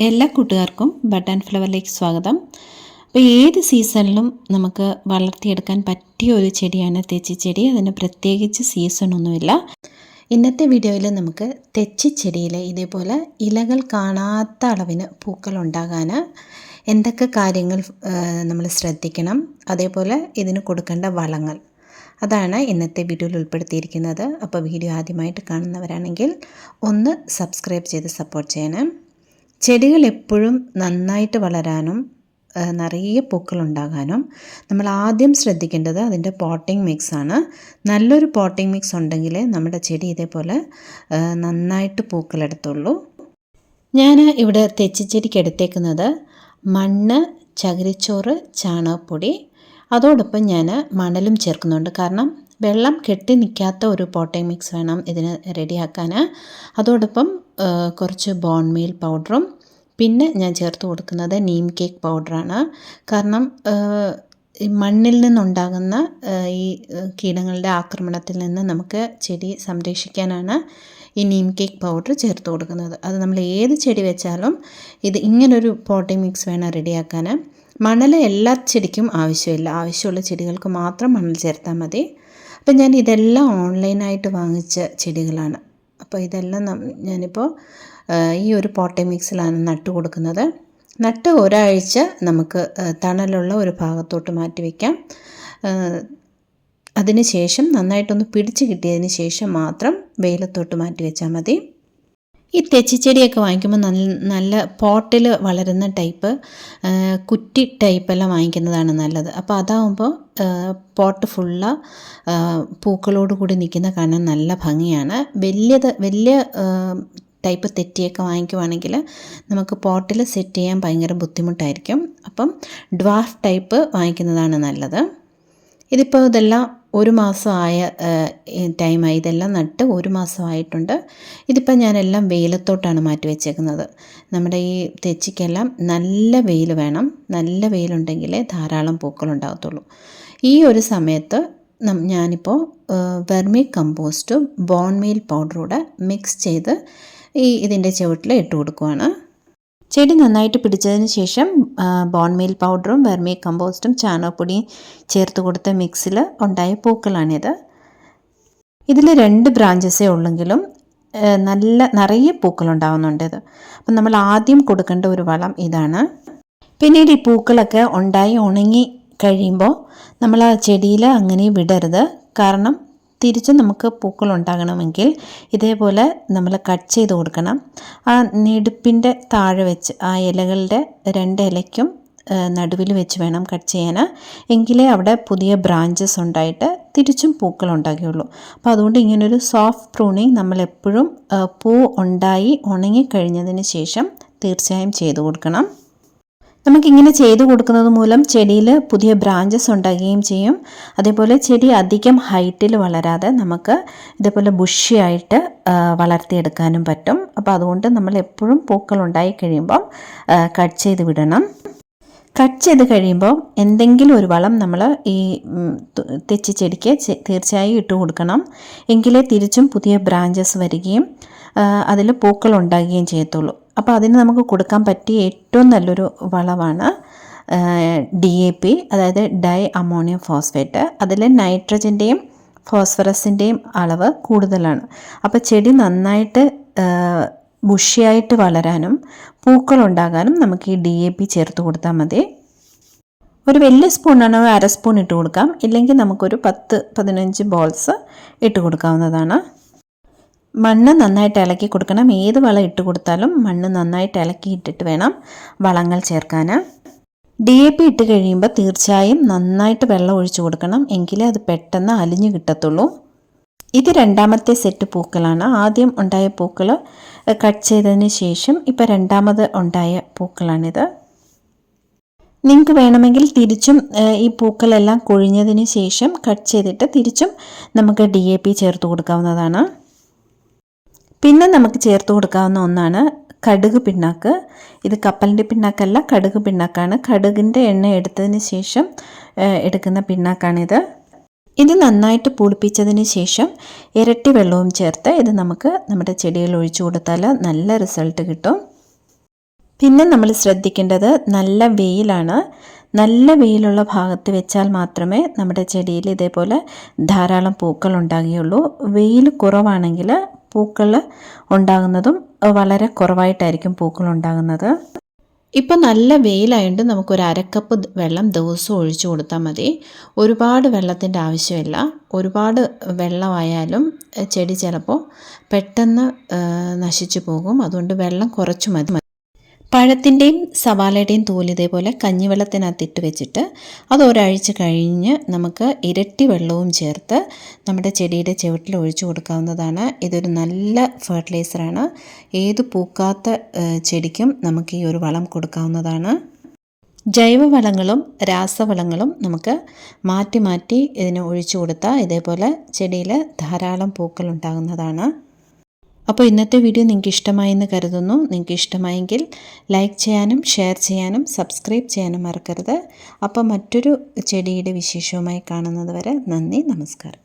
എല്ലാ കൂട്ടുകാർക്കും ബട്ടൺ ഫ്ലവറിലേക്ക് സ്വാഗതം. അപ്പോൾ ഏത് സീസണിലും നമുക്ക് വളർത്തിയെടുക്കാൻ പറ്റിയ ഒരു ചെടിയാണ് തെച്ചിച്ചെടി അതിന് പ്രത്യേകിച്ച് സീസണൊന്നുമില്ല ഇന്നത്തെ വീഡിയോയിൽ നമുക്ക് തെച്ചിച്ചെടിയിൽ ഇതേപോലെ ഇലകൾ കാണാത്ത അളവിന് പൂക്കൾ ഉണ്ടാകാൻ എന്തൊക്കെ കാര്യങ്ങൾ നമ്മൾ ശ്രദ്ധിക്കണം. അതേപോലെ ഇതിന് കൊടുക്കേണ്ട വളങ്ങൾ. അതാണ് ഇന്നത്തെ വീഡിയോയിൽ ഉൾപ്പെടുത്തിയിരിക്കുന്നത്. അപ്പോൾ വീഡിയോ ആദ്യമായിട്ട് കാണുന്നവരാണെങ്കിൽ ഒന്ന് സബ്സ്ക്രൈബ് ചെയ്ത് സപ്പോർട്ട് ചെയ്യണം. ചെടികൾ എപ്പോഴും നന്നായിട്ട് വളരാനും നിറയെ പൂക്കൾ ഉണ്ടാകാനും നമ്മൾ ആദ്യം ശ്രദ്ധിക്കേണ്ടത് അതിന്റെ പോട്ടിംഗ് മിക്സ് ആണ്. നല്ലൊരു പോട്ടിംഗ് മിക്സ് ഉണ്ടെങ്കിൽ നമ്മുടെ ചെടി ഇതേപോലെ നന്നായിട്ട് നന്നായിട്ട് പൂക്കളെടുത്തുള്ളൂ ഞാൻ ഇവിടെ തെച്ചിച്ചെടിക്ക് എടുത്തേക്കുന്നത് മണ്ണ് ചകിരിച്ചോറ് ചാണകപ്പൊടി. അതോടൊപ്പം ഞാൻ മണലും ചേർക്കുന്നുണ്ട്. കാരണം വെള്ളം കെട്ടി നിൽക്കാത്ത ഒരു പോട്ടിംഗ് മിക്സ് വേണം ഇതിന് റെഡിയാക്കാൻ. അതോടൊപ്പം കുറച്ച് ബോൺ മീൽ പൗഡറും പിന്നെ ഞാൻ ചേർത്ത് കൊടുക്കുന്നത് നീം കേക്ക് പൗഡറാണ് കാരണം മണ്ണിൽ നിന്നുണ്ടാകുന്ന ഈ കീടങ്ങളുടെ ആക്രമണത്തിൽ നിന്ന് നമുക്ക് ചെടി സംരക്ഷിക്കാനാണ് ഈ നീം കേക്ക് പൗഡർ ചേർത്ത് കൊടുക്കുന്നത്. അത് നമ്മൾ ഏത് ചെടി വെച്ചാലും ഇത് ഇങ്ങനൊരു പോട്ടിംഗ് മിക്സ് വേണം റെഡിയാക്കാൻ. മണൽ എല്ലാ ചെടിക്കും ആവശ്യമില്ല. ആവശ്യമുള്ള ചെടികൾക്ക് മാത്രം മണൽ ചേർത്താൽ മതി. അപ്പം ഞാൻ ഇതെല്ലാം ഓൺലൈനായിട്ട് വാങ്ങിച്ച ചെടികളാണ്. അപ്പോൾ ഇതെല്ലാം ഞാനിപ്പോൾ ഈ ഒരു പോട്ടെ മിക്സിലാണ് നട്ട് കൊടുക്കുന്നത്. നട്ട് ഒരാഴ്ച നമുക്ക് തണലുള്ള ഒരു ഭാഗത്തോട്ട് മാറ്റി വയ്ക്കാം അതിനുശേഷം അതിന് ശേഷം നന്നായിട്ടൊന്ന് പിടിച്ച് കിട്ടിയതിന് ശേഷം മാത്രം വെയിലത്തോട്ട് മാറ്റി വെച്ചാൽ മതി. ഈ തെച്ചിച്ചെടിയൊക്കെ വാങ്ങിക്കുമ്പോൾ നല്ല നല്ല പോട്ടിൽ വളരുന്ന ടൈപ്പ് കുറ്റി ടൈപ്പെല്ലാം വാങ്ങിക്കുന്നതാണ് നല്ലത്. അപ്പോൾ അതാവുമ്പോൾ പോട്ട് ഫുള്ള് പൂക്കളോട് കൂടി നിൽക്കുന്ന കാണാൻ നല്ല ഭംഗിയാണ്. വലിയത് വലിയ ടൈപ്പ് തെറ്റിയൊക്കെ വാങ്ങിക്കുവാണെങ്കിൽ നമുക്ക് പോട്ടിൽ സെറ്റ് ചെയ്യാൻ ഭയങ്കര ബുദ്ധിമുട്ടായിരിക്കും. അപ്പം ഡ്വാഫ് ടൈപ്പ് വാങ്ങിക്കുന്നതാണ് നല്ലത്. ഇതിപ്പോൾ ഇതെല്ലാം ഒരു മാസമായ ടൈമായി ഇതെല്ലാം നട്ട് ഒരു മാസമായിട്ടുണ്ട്. ഇതിപ്പോൾ ഞാനെല്ലാം വെയിലത്തോട്ടാണ് മാറ്റി വെച്ചേക്കുന്നത്. നമ്മുടെ ഈ തെച്ചിക്കെല്ലാം നല്ല വെയിൽ വേണം. നല്ല വെയിലുണ്ടെങ്കിലേ ധാരാളം പൂക്കളുണ്ടാകത്തുള്ളൂ ഈ ഒരു സമയത്ത് ഞാനിപ്പോൾ വെർമി കമ്പോസ്റ്റും ബോൺമീൽ പൗഡറൂടെ മിക്സ് ചെയ്ത് ഈ ഇതിന്റെ ചുവട്ടിൽ ഇട്ട് കൊടുക്കുവാണ്. ചെടി നന്നായിട്ട് പിടിച്ചതിന് ശേഷം ബോൺമീൽ പൗഡറും വെർമി കമ്പോസ്റ്റും ചാണകപ്പൊടിയും ചേർത്ത് കൊടുത്ത മിക്സിൽ ഉണ്ടായ പൂക്കളാണിത്. ഇതിൽ രണ്ട് ബ്രാഞ്ചസേ ഉള്ളെങ്കിലും നല്ല നിറയെ പൂക്കളുണ്ടാവുന്നുണ്ട് ഇത്. അപ്പം നമ്മൾ ആദ്യം കൊടുക്കേണ്ട ഒരു വളം ഇതാണ്. പിന്നീട് ഈ പൂക്കളൊക്കെ ഉണ്ടായി ഉണങ്ങി കഴിയുമ്പോൾ നമ്മൾ ആ ചെടിയിൽ അങ്ങനെ വിടരുത്. കാരണം തിരിച്ച് നമുക്ക് പൂക്കൾ ഉണ്ടാകണമെങ്കിൽ ഇതേപോലെ നമ്മൾ കട്ട് ചെയ്ത് കൊടുക്കണം. ആ നെടുപ്പിന്റെ താഴെ വെച്ച് ആ ഇലകളുടെ രണ്ട് ഇലയ്ക്കും നടുവിൽ വെച്ച് വേണം കട്ട് ചെയ്യാൻ എങ്കിലേ അവിടെ പുതിയ ബ്രാഞ്ചസ് ഉണ്ടായിട്ട് തിരിച്ചും പൂക്കൾ ഉണ്ടാകുകയുള്ളൂ. അപ്പോൾ അതുകൊണ്ട് ഇങ്ങനൊരു സോഫ്റ്റ് പ്രൂണിങ് നമ്മളെപ്പോഴും പൂ ഉണ്ടായി ഉണങ്ങിക്കഴിഞ്ഞതിന് ശേഷം തീർച്ചയായും ചെയ്തു കൊടുക്കണം. നമുക്കിങ്ങനെ ചെയ്തു കൊടുക്കുന്നത് മൂലം ചെടിയിൽ പുതിയ ബ്രാഞ്ചസ് ഉണ്ടാകുകയും ചെയ്യും. അതേപോലെ ചെടി അധികം ഹൈറ്റിൽ വളരാതെ നമുക്ക് ഇതേപോലെ ബുഷിയായിട്ട് വളർത്തിയെടുക്കാനും പറ്റും. അപ്പോൾ അതുകൊണ്ട് നമ്മൾ എപ്പോഴും പൂക്കൾ ഉണ്ടായി കഴിയുമ്പം കട്ട് ചെയ്ത് വിടണം. കട്ട് ചെയ്ത് കഴിയുമ്പോൾ എന്തെങ്കിലും ഒരു വളം നമ്മൾ ഈ തെച്ചി ചെടിക്ക് തീർച്ചയായും ഇട്ട് കൊടുക്കണം. എങ്കിലേ തിരിച്ചും പുതിയ ബ്രാഞ്ചസ് വരികയും അതിൽ പൂക്കൾ ഉണ്ടാകുകയും ചെയ്യത്തുള്ളൂ. അപ്പോൾ അതിന് നമുക്ക് കൊടുക്കാൻ പറ്റിയ ഏറ്റവും നല്ലൊരു വളമാണ് ഡി എ പി അതായത് ഡൈ അമോണിയം ഫോസ്ഫേറ്റ്. അതിൽ നൈട്രജന്റെയും ഫോസ്ഫറസിന്റെയും അളവ് കൂടുതലാണ്. അപ്പോൾ ചെടി നന്നായിട്ട് ബുഷിയായിട്ട് വളരാനും പൂക്കൾ ഉണ്ടാകാനും നമുക്ക് ഈ ഡി എ പി ചേർത്ത് കൊടുത്താൽ മതി. ഒരു വലിയ സ്പൂണാണ് അര സ്പൂൺ ഇട്ട് കൊടുക്കാം. ഇല്ലെങ്കിൽ നമുക്കൊരു പത്ത് പതിനഞ്ച് ബോൾസ് ഇട്ട് കൊടുക്കാവുന്നതാണ്. മണ്ണ് നന്നായിട്ട് ഇളക്കി കൊടുക്കണം. ഏത് വളം ഇട്ട് കൊടുത്താലും മണ്ണ് നന്നായിട്ട് ഇളക്കി ഇട്ടിട്ട് വേണം വളങ്ങൾ ചേർക്കാൻ ഡി എ പി ഇട്ട് കഴിയുമ്പോൾ തീർച്ചയായും നന്നായിട്ട് വെള്ളം ഒഴിച്ചു കൊടുക്കണം. എങ്കിലേ അത് പെട്ടെന്ന് അലിഞ്ഞു കിട്ടത്തുള്ളൂ. ഇത് രണ്ടാമത്തെ സെറ്റ് പൂക്കളാണ്. ആദ്യം ഉണ്ടായ പൂക്കൾ കട്ട് ചെയ്തതിന് ശേഷം ഇപ്പോൾ രണ്ടാമത് ഉണ്ടായ പൂക്കളാണിത്. നിങ്ങൾക്ക് വേണമെങ്കിൽ തിരിച്ചും ഈ പൂക്കളെല്ലാം കൊഴിഞ്ഞതിന് ശേഷം കട്ട് ചെയ്തിട്ട് തിരിച്ചും നമുക്ക് ഡി എ പി ചേർത്ത് കൊടുക്കാവുന്നതാണ്. പിന്നെ നമുക്ക് ചേർത്ത് കൊടുക്കാവുന്ന ഒന്നാണ് കടുക് പിണ്ണാക്ക്. ഇത് കപ്പലിന്റെ പിണ്ണാക്കല്ല കടുക് പിണ്ണാക്കാണ്. കടുകിന്റെ എണ്ണ എടുത്തതിന് ശേഷം എടുക്കുന്ന പിണ്ണാക്കാണിത്. ഇത് നന്നായിട്ട് പുളിപ്പിച്ചതിന് ശേഷം ഇരട്ടി വെള്ളവും ചേർത്ത് ഇത് നമുക്ക് നമ്മുടെ ചെടിയിൽ ഒഴിച്ചു കൊടുത്താൽ നല്ല റിസൾട്ട് കിട്ടും. പിന്നെ നമ്മൾ ശ്രദ്ധിക്കേണ്ടത് നല്ല വെയിലാണ്. നല്ല വെയിലുള്ള ഭാഗത്ത് വെച്ചാൽ മാത്രമേ നമ്മുടെ ചെടിയിൽ ഇതേപോലെ ധാരാളം പൂക്കൾ ഉണ്ടാകുകയുള്ളൂ. വെയിൽ കുറവാണെങ്കിൽ പൂക്കൾ ഉണ്ടാകുന്നതും വളരെ കുറവായിട്ടായിരിക്കും പൂക്കൾ ഉണ്ടാകുന്നത്. ഇപ്പം നല്ല വെയിലായതുകൊണ്ട് നമുക്കൊരു അരക്കപ്പ് വെള്ളം ദിവസവും ഒഴിച്ചു കൊടുത്താൽ മതി. ഒരുപാട് വെള്ളത്തിന്റെ ആവശ്യമില്ല. ഒരുപാട് വെള്ളമായാലും ചെടി ചിലപ്പോൾ പെട്ടെന്ന് നശിച്ചു പോകും. അതുകൊണ്ട് വെള്ളം കുറച്ച് മതി. പഴത്തിന്റെയും സവാളയുടെയും തോൽ ഇതേപോലെ കഞ്ഞിവെള്ളത്തിനകത്തിട്ട് വെച്ചിട്ട് അത് ഒരാഴ്ച കഴിഞ്ഞ് നമുക്ക് ഇരട്ടി വെള്ളവും ചേർത്ത് നമ്മുടെ ചെടിയുടെ ചുവട്ടിൽ ഒഴിച്ചു കൊടുക്കാവുന്നതാണ്. ഇതൊരു നല്ല ഫെർട്ടിലൈസറാണ്. ഏത് പൂക്കാത്ത ചെടിക്കും നമുക്ക് ഈ ഒരു വളം കൊടുക്കാവുന്നതാണ്. ജൈവവളങ്ങളും രാസവളങ്ങളും നമുക്ക് മാറ്റി മാറ്റി ഇതിന് ഒഴിച്ചു കൊടുത്താൽ ഇതേപോലെ ചെടിയിൽ ധാരാളം പൂക്കൾ ഉണ്ടാകുന്നതാണ്. അപ്പോൾ ഇന്നത്തെ വീഡിയോ നിങ്ങൾക്ക് ഇഷ്ടമായെന്ന് കരുതുന്നു. നിങ്ങൾക്ക് ഇഷ്ടമായെങ്കിൽ ലൈക്ക് ചെയ്യാനും ഷെയർ ചെയ്യാനും സബ്സ്ക്രൈബ് ചെയ്യാനും മറക്കരുത്. അപ്പോൾ മറ്റൊരു ചെടിയുടെ വിശേഷവുമായി കാണുന്നത് വരെ നന്ദി നമസ്കാരം.